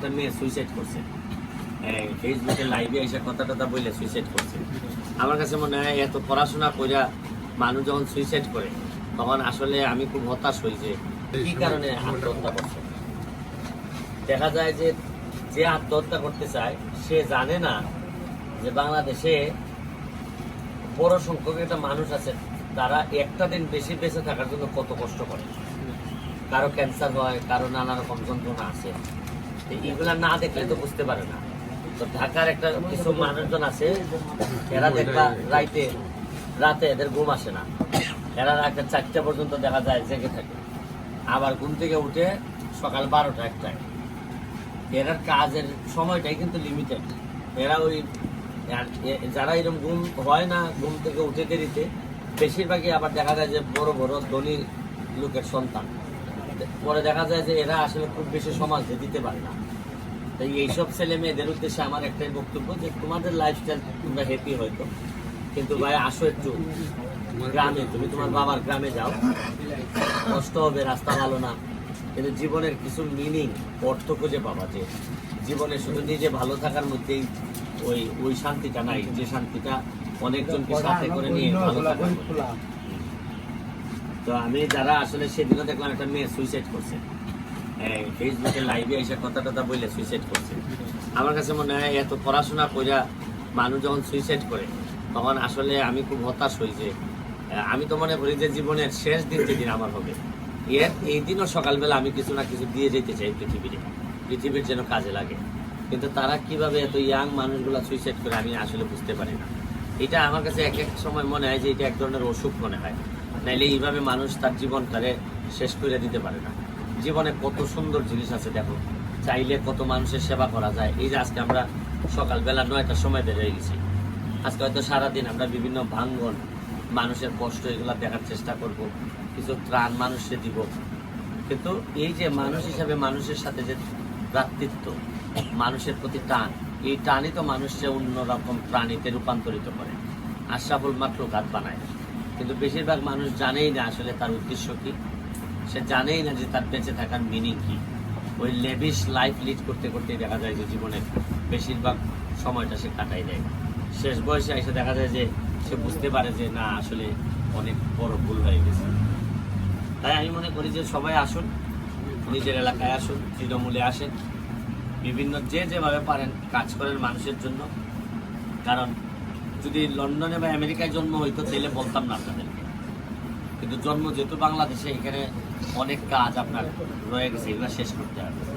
একটা মেয়ে সুইসাইড করছে। ফেসবুকে লাইভে এসে কথা টথা বলে সুইসাইড করছে। আমার কাছে মনে হয় এত পড়াশোনা কইরা মানুষ যখন সুইসাইড করে, তখন আসলে আমি খুব হতাশ হই যে কি কারণে আত্মহত্যা করছে। দেখা যায় যে যে আত্মহত্যা করতে চায়, সে জানে না যে বাংলাদেশে বড় সংখ্যক একটা মানুষ আছে, তারা একটা দিন বেশি বেঁচে থাকার জন্য কত কষ্ট করে। কারও ক্যান্সার হয়, কারও নানা রকম যন্ত্রণা আছে। এগুলা না দেখলে তো বুঝতে পারে না। তো ঢাকার একটা কিছু মানুষজন আছে, এরা দেখবা রাইতে, রাতে এদের ঘুম আসে না। এরা রাতে চারটা পর্যন্ত দেখা যায় জেগে থাকে। আবার ঘুম থেকে উঠে সকাল বারোটা একটায় এরার কাজের সময়টাই কিন্তু লিমিটেড এরা ওই যারা এরকম ঘুম হয় না, ঘুম থেকে উঠে দেরিতে, বেশিরভাগই আবার দেখা যায় যে বড় বড় ধনী লোকের সন্তান। পরে দেখা যায় যে এরা আসলে খুব বেশি সমাজে দিতে পারে না। তাই এইসব ছেলে মেয়েদের উদ্দেশ্যে আমার একটাই বক্তব্য যে তোমাদের লাইফস্টাইল তোমরা হ্যাপি হয়তো। কিন্তু ভাই, আসো একটু গ্রামে। তুমি তোমার বাবার গ্রামে যাও। কষ্ট হবে, রাস্তা ভালো না। কিন্তু জীবনের কিছু মিনিং অর্থ খুঁজে পাবা যে জীবনে শুধু নিজে ভালো থাকার মধ্যেই ওই ওই শান্তিটা নাই। যে শান্তিটা অনেকজনকে সাথে করে নিয়ে ভালো থাকার। তো আমি যারা আসলে সেদিনও দেখলাম একটা মেয়ে সুইসাইড করছে। ফেসবুকে লাইভে এসে কথা টথা বলে সুইসাইড করছে। আমার কাছে মনে হয় এত পড়াশোনা কইরা মানুষ যখন সুইসাইড করে, তখন আসলে আমি খুব হতাশ হই যে আমি তো মনে করি যে জীবনের শেষ দিন যেদিন আমার হবে, এর এই দিনও সকালবেলা আমি কিছু না কিছু দিয়ে যেতে চাই পৃথিবীতে, পৃথিবীর যেন কাজে লাগে। কিন্তু তারা কীভাবে এত ইয়াং মানুষগুলো সুইসাইড করে আমি আসলে বুঝতে পারি না। এটা আমার কাছে এক এক সময় মনে হয় যে এটা এক ধরনের অসুখ মনে হয়। নাইলে এইভাবে মানুষ তার জীবনটারে শেষ করে দিতে পারে না। জীবনে কত সুন্দর জিনিস আছে দেখো। চাইলে কত মানুষের সেবা করা যায়। এই যে আজকে আমরা সকালবেলা নয়টার সময় বের হয়ে গেছি। আজকে হয়তো সারাদিন আমরা বিভিন্ন ভাঙ্গন, মানুষের কষ্ট এগুলো দেখার চেষ্টা করব। কিছু ত্রাণ মানুষকে দিব। কিন্তু এই যে মানুষ হিসাবে মানুষের সাথে যে ভ্রাতৃত্ব মানুষের প্রতি টান এই টানই তো মানুষকে অন্যরকম প্রাণীতে রূপান্তরিত করে। আশরাফুল মাত্র গাত বানায়। কিন্তু বেশিরভাগ মানুষ জানেই না আসলে তার উদ্দেশ্য কি। সে জানেই না যে তার বেঁচে থাকার মিনিং কি। ওই লেভিশ লাইফ লিড করতে করতে দেখা যায় যে জীবনের বেশিরভাগ সময়টা সে কাটাই দেয়। শেষ বয়সে এসে দেখা যায় যে সে বুঝতে পারে যে না, আসলে অনেক বড় ভুল হয়ে গেছে। তাই আমি মনে করি যে সবাই আসুন, নিজের এলাকায় আসুন, তৃণমূলে আসেন। বিভিন্ন যে যেভাবে পারেন কাজ করেন মানুষের জন্য। কারণ যদি লন্ডনে বা আমেরিকায় জন্ম হইতো, তাহলে বলতাম না আপনাদেরকে। কিন্তু জন্ম যেহেতু বাংলাদেশে, এখানে অনেক কাজ আপনার রয়ে গেছে, এগুলো শেষ করতে হবে।